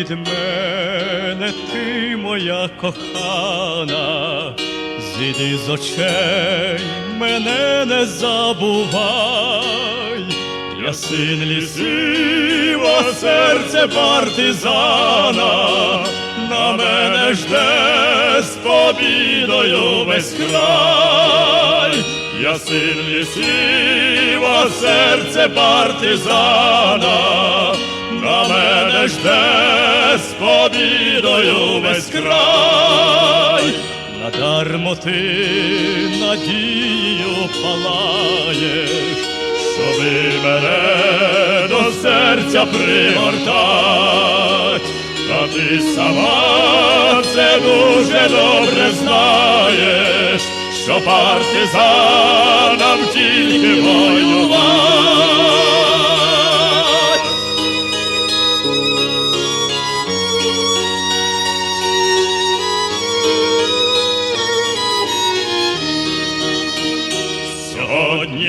від мене, ти моя кохана, зійди з очей, мене не забувай, я син лісів, а серце партизана, на мене жде з побідою весь край, я син лісів, серце партизана, на мене з побідою весь край, надармо ти надією палаєш, щоби мене до серця пригортать, та ти сама це дуже добре знаєш, що партизанам тільки воювать.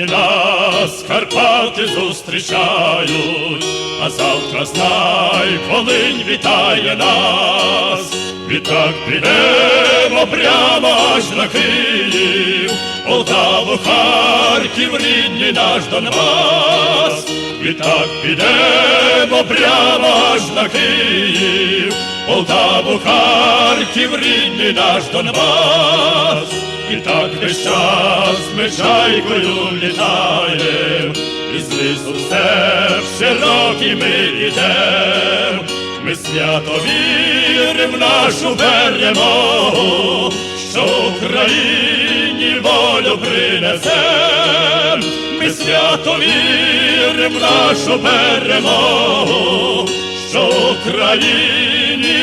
Нас Карпати зустрічають, а завтра знай, Волинь вітає нас. Відтак підемо прямо аж на Київ, Полтаву, Харків, рідний наш Донбас. Відтак підемо прямо аж на Київ, Полтаву, Харків, рідний наш Донбас. І так весь час ми чайкою літаєм, і знизу степ широкий ми ідем. Ми свято вірим в нашу перемогу, що Україні волю принесем. Ми свято вірим в нашу перемогу, що Україні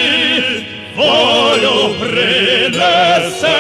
волю принесем.